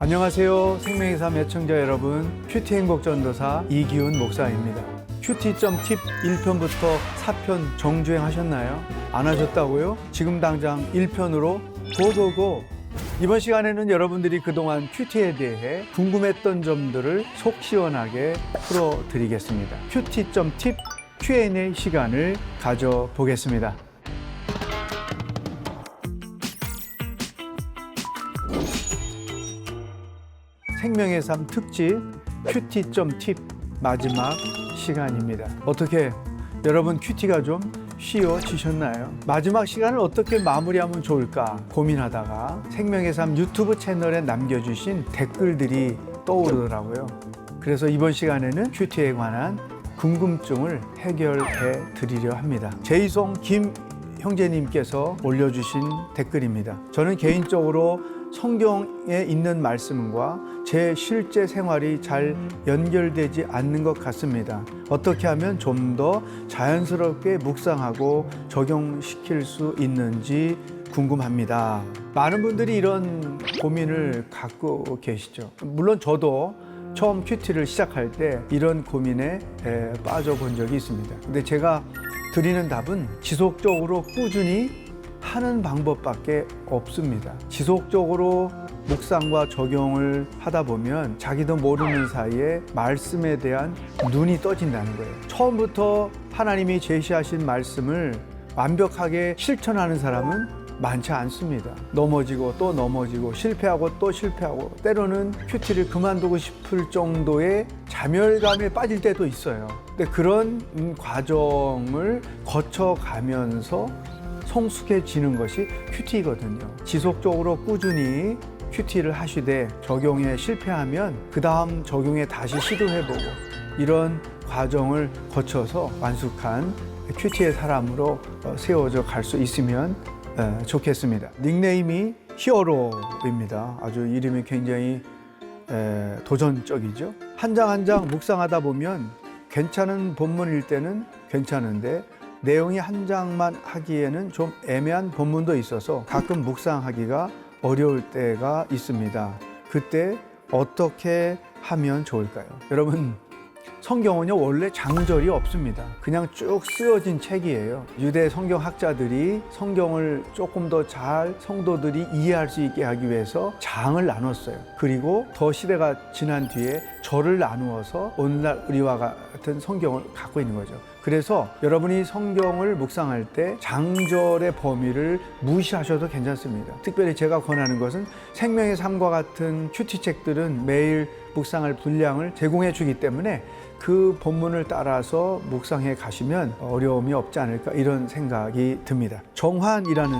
안녕하세요. 생명의 삶 애청자 여러분. 큐티 행복 전도사 이기훈 목사입니다. 큐티점 팁 1편부터 4편 정주행 하셨나요? 안 하셨다고요? 지금 당장 1편으로 고고고! 이번 시간에는 여러분들이 그동안 큐티에 대해 궁금했던 점들을 속 시원하게 풀어드리겠습니다. 큐티점 팁 Q&A 시간을 가져보겠습니다. 생명의 삶 특집 큐티점 팁 마지막 시간입니다. 어떻게 여러분 큐티가 좀 쉬워지셨나요? 마지막 시간을 어떻게 마무리하면 좋을까 고민하다가 생명의 삶 유튜브 채널에 남겨주신 댓글들이 떠오르더라고요. 그래서 이번 시간에는 큐티에 관한 궁금증을 해결해 드리려 합니다. 제이송 김 형제님께서 올려주신 댓글입니다. 저는 개인적으로 성경에 있는 말씀과 제 실제 생활이 잘 연결되지 않는 것 같습니다. 어떻게 하면 좀 더 자연스럽게 묵상하고 적용시킬 수 있는지 궁금합니다. 많은 분들이 이런 고민을 갖고 계시죠. 물론 저도 처음 큐티를 시작할 때 이런 고민에 에, 빠져본 적이 있습니다. 근데 제가 드리는 답은 지속적으로 꾸준히 하는 방법밖에 없습니다. 지속적으로 묵상과 적용을 하다 보면 자기도 모르는 사이에 말씀에 대한 눈이 떠진다는 거예요. 처음부터 하나님이 제시하신 말씀을 완벽하게 실천하는 사람은 많지 않습니다. 넘어지고 또 넘어지고 실패하고 또 실패하고 때로는 큐티를 그만두고 싶을 정도의 자멸감에 빠질 때도 있어요. 근데 그런 음, 과정을 거쳐가면서 성숙해지는 것이 큐티거든요. 지속적으로 꾸준히 큐티를 하시되 적용에 실패하면 그 다음 적용에 다시 시도해보고 이런 과정을 거쳐서 완숙한 큐티의 사람으로 어, 세워져 갈 수 있으면 어, 좋겠습니다. 닉네임이 히어로입니다. 아주 이름이 굉장히 에, 도전적이죠. 한 장 한 장 묵상하다 보면 괜찮은 본문일 때는 괜찮은데 내용이 한 장만 하기에는 좀 애매한 본문도 있어서 가끔 묵상하기가 어려울 때가 있습니다. 그때 어떻게 하면 좋을까요? 여러분, 성경은요, 원래 장절이 없습니다. 그냥 쭉 쓰여진 책이에요. 유대 성경학자들이 성경을 조금 더 잘 성도들이 이해할 수 있게 하기 위해서 장을 나눴어요. 그리고 더 시대가 지난 뒤에 절을 나누어서 오늘날 우리와 같은 성경을 갖고 있는 거죠. 그래서 여러분이 성경을 묵상할 때 장절의 범위를 무시하셔도 괜찮습니다. 특별히 제가 권하는 것은 생명의 삶과 같은 큐티책들은 매일 묵상할 분량을 제공해 주기 때문에 그 본문을 따라서 묵상해 가시면 어려움이 없지 않을까 이런 생각이 듭니다. 정환이라는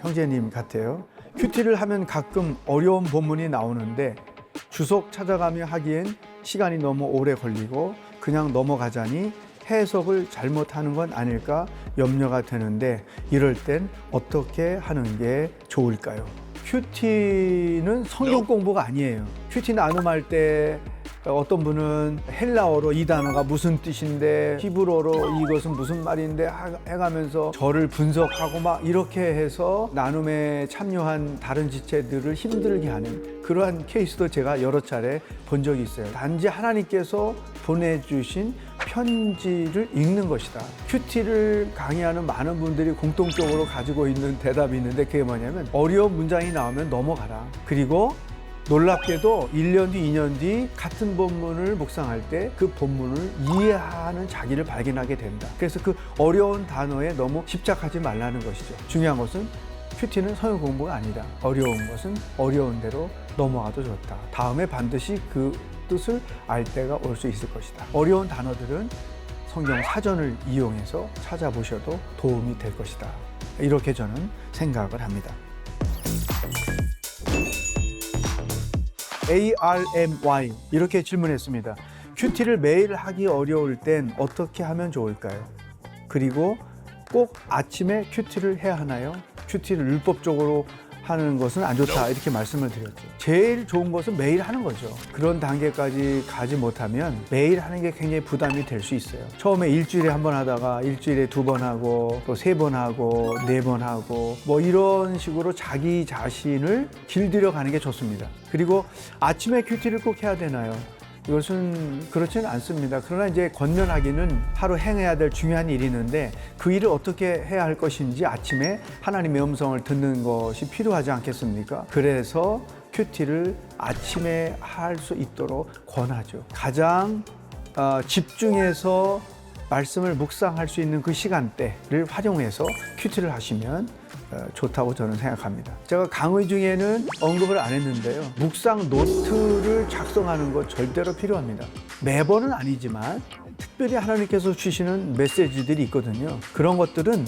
형제님 같아요. 큐티를 하면 가끔 어려운 본문이 나오는데 주석 찾아가며 하기엔 시간이 너무 오래 걸리고 그냥 넘어가자니 해석을 잘못하는 건 아닐까 염려가 되는데 이럴 땐 어떻게 하는 게 좋을까요? 큐티는 성경 공부가 아니에요. 큐티 나눔할 때 어떤 분은 헬라어로 이 단어가 무슨 뜻인데 히브로로 이것은 무슨 말인데 하- 해가면서 저를 분석하고 막 이렇게 해서 나눔에 참여한 다른 지체들을 힘들게 하는 그러한 케이스도 제가 여러 차례 본 적이 있어요. 단지 하나님께서 보내주신 편지를 읽는 것이다. 큐티를 강의하는 많은 분들이 공통적으로 가지고 있는 대답이 있는데 그게 뭐냐면 어려운 문장이 나오면 넘어가라. 그리고 놀랍게도 1년 뒤, 2년 뒤 같은 본문을 묵상할 때 그 본문을 이해하는 자기를 발견하게 된다. 그래서 그 어려운 단어에 너무 집착하지 말라는 것이죠. 중요한 것은 큐티는 성경 공부가 아니다. 어려운 것은 어려운 대로 넘어가도 좋다. 다음에 반드시 그 뜻을 알 때가 올 수 있을 것이다. 어려운 단어들은 성경 사전을 이용해서 찾아보셔도 도움이 될 것이다. 이렇게 저는 생각을 합니다. ARMY 이렇게 질문했습니다. 큐티를 매일 하기 어려울 땐 어떻게 하면 좋을까요? 그리고 꼭 아침에 큐티를 해야 하나요? 큐티를 율법적으로 하는 것은 안 좋다 이렇게 말씀을 드렸죠. 제일 좋은 것은 매일 하는 거죠. 그런 단계까지 가지 못하면 매일 하는 게 굉장히 부담이 될 수 있어요. 처음에 일주일에 한 번 하다가 일주일에 두 번 하고 또 세 번 하고 네 번 하고 뭐 이런 식으로 자기 자신을 길들여 가는 게 좋습니다. 그리고 아침에 큐티를 꼭 해야 되나요? 이것은 그렇지는 않습니다. 그러나 이제 권면하기는 하루 행해야 될 중요한 일이 있는데 그 일을 어떻게 해야 할 것인지 아침에 하나님의 음성을 듣는 것이 필요하지 않겠습니까? 그래서 큐티를 아침에 할 수 있도록 권하죠. 가장 어, 집중해서 말씀을 묵상할 수 있는 그 시간대를 활용해서 큐티를 하시면 어, 좋다고 저는 생각합니다. 제가 강의 중에는 언급을 안 했는데요. 묵상 노트를 작성하는 것 절대로 필요합니다. 매번은 아니지만 특별히 하나님께서 주시는 메시지들이 있거든요. 그런 것들은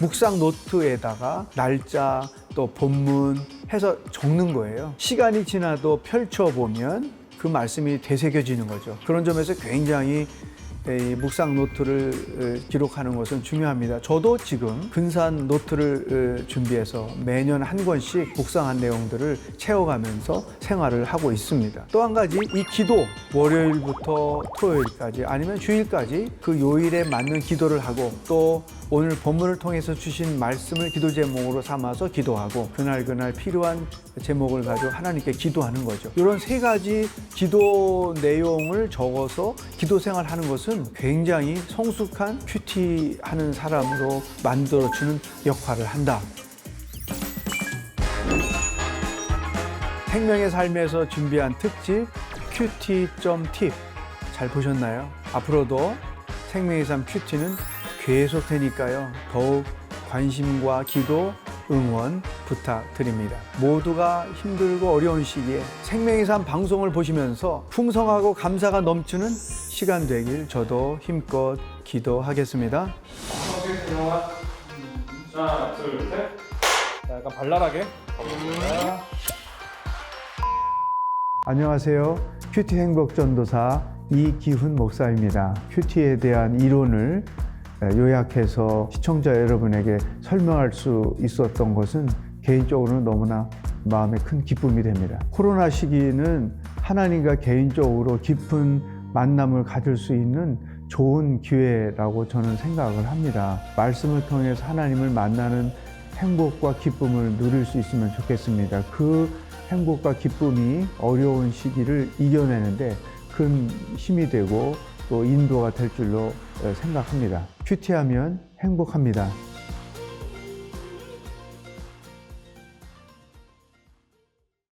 묵상 노트에다가 날짜 또 본문 해서 적는 거예요. 시간이 지나도 펼쳐보면 그 말씀이 되새겨지는 거죠. 그런 점에서 굉장히 이 묵상 노트를 어, 기록하는 것은 중요합니다. 저도 지금 근사한 노트를 어, 준비해서 매년 한 권씩 묵상한 내용들을 채워가면서 생활을 하고 있습니다. 또 한 가지 이 기도 월요일부터 토요일까지 아니면 주일까지 그 요일에 맞는 기도를 하고 또 오늘 본문을 통해서 주신 말씀을 기도 제목으로 삼아서 기도하고 그날 그날 필요한 제목을 가지고 하나님께 기도하는 거죠. 이런 세 가지 기도 내용을 적어서 기도 생활하는 것은 굉장히 성숙한 큐티 하는 사람으로 만들어주는 역할을 한다. 생명의 삶에서 준비한 특집 큐티.팁 잘 보셨나요? 앞으로도 생명의 삶 큐티는 계속 되니까요. 더욱 관심과 기도, 응원 부탁드립니다. 모두가 힘들고 어려운 시기에 생명의 삶 방송을 보시면서 풍성하고 감사가 넘치는 시간 되길 저도 힘껏 기도하겠습니다. 하나, 둘, 셋. 자, 약간 발랄하게 가보겠습니다. 안녕하세요. 큐티 행복 전도사 이기훈 목사입니다. 큐티에 대한 이론을 요약해서 시청자 여러분에게 설명할 수 있었던 것은 개인적으로 너무나 마음에 큰 기쁨이 됩니다. 코로나 시기는 하나님과 개인적으로 깊은 만남을 가질 수 있는 좋은 기회라고 저는 생각을 합니다. 말씀을 통해서 하나님을 만나는 행복과 기쁨을 누릴 수 있으면 좋겠습니다. 그 행복과 기쁨이 어려운 시기를 이겨내는데 큰 힘이 되고 또 인도가 될 줄로 생각합니다. 큐티하면 행복합니다.